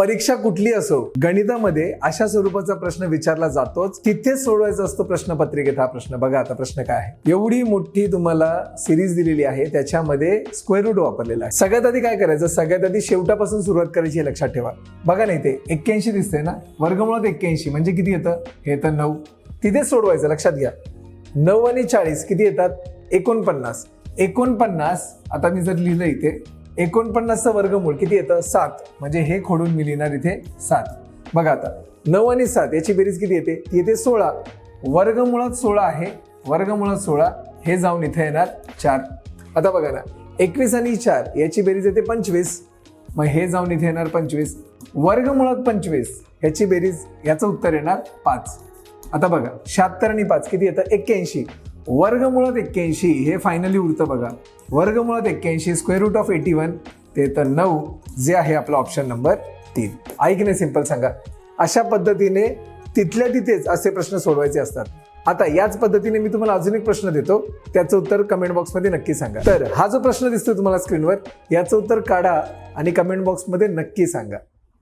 परीक्षा कुठली असो गणितामध्ये अशा स्वरूपाचा प्रश्न विचारला जातोच. तिथेच सोडवायचा असतो प्रश्नपत्रिकेत हा प्रश्न. बघा आता प्रश्न काय आहे. एवढी मोठी तुम्हाला सिरीज दिलेली आहे त्याच्यामध्ये स्क्वेअर रूट वापरलेला आहे. सगळ्यात आधी काय करायचं? सगळ्यात आधी शेवटापासून सुरुवात करायची हे लक्षात ठेवा. बघा नाही ते एक्क्याऐंशी दिसते ना? वर्गमुळात एक्क्याऐंशी म्हणजे किती येतं? हे तर नऊ. तिथेच सोडवायचं लक्षात घ्या. नऊ आणि चाळीस किती येतात? एकोणपन्नास. एकोणपन्नास आता मी जर लिहिलं इथे एकोणपन्नासचं वर्गमूळ किती येतं? सात. म्हणजे हे खोडून मी लिहिणार इथे सात. बघा आता नऊ आणि सात याची बेरीज किती येते? ती येते सोळा. वर्गमुळात सोळा आहे. वर्गमुळात सोळा हे जाऊन इथे येणार चार. आता बघा ना एकवीस आणि चार याची बेरीज येते पंचवीस. मग हे जाऊन इथे येणार पंचवीस. वर्गमुळात पंचवीस याची बेरीज याचं उत्तर येणार पाच. आता बघा शहात्तर आणि पाच किती येतं? एक्क्याऐंशी. वर्गमुळात एक्क्याऐंशी हे फायनली उरतं बघा. वर्गमुळात एक्क्याऐंशी square root of eighty one ते तर नऊ जे आहे आपला ऑप्शन नंबर तीन. ऐक नाही सिंपल सांगा. अशा पद्धतीने तिथल्या तिथेच असे प्रश्न सोडवायचे असतात. आता याच पद्धतीने मी तुम्हाला अजून एक प्रश्न देतो. त्याचं उत्तर कमेंट बॉक्समध्ये नक्की सांगा. तर हा जो प्रश्न दिसतोय तुम्हाला स्क्रीनवर याचं उत्तर काढा आणि कमेंट बॉक्समध्ये नक्की सांगा.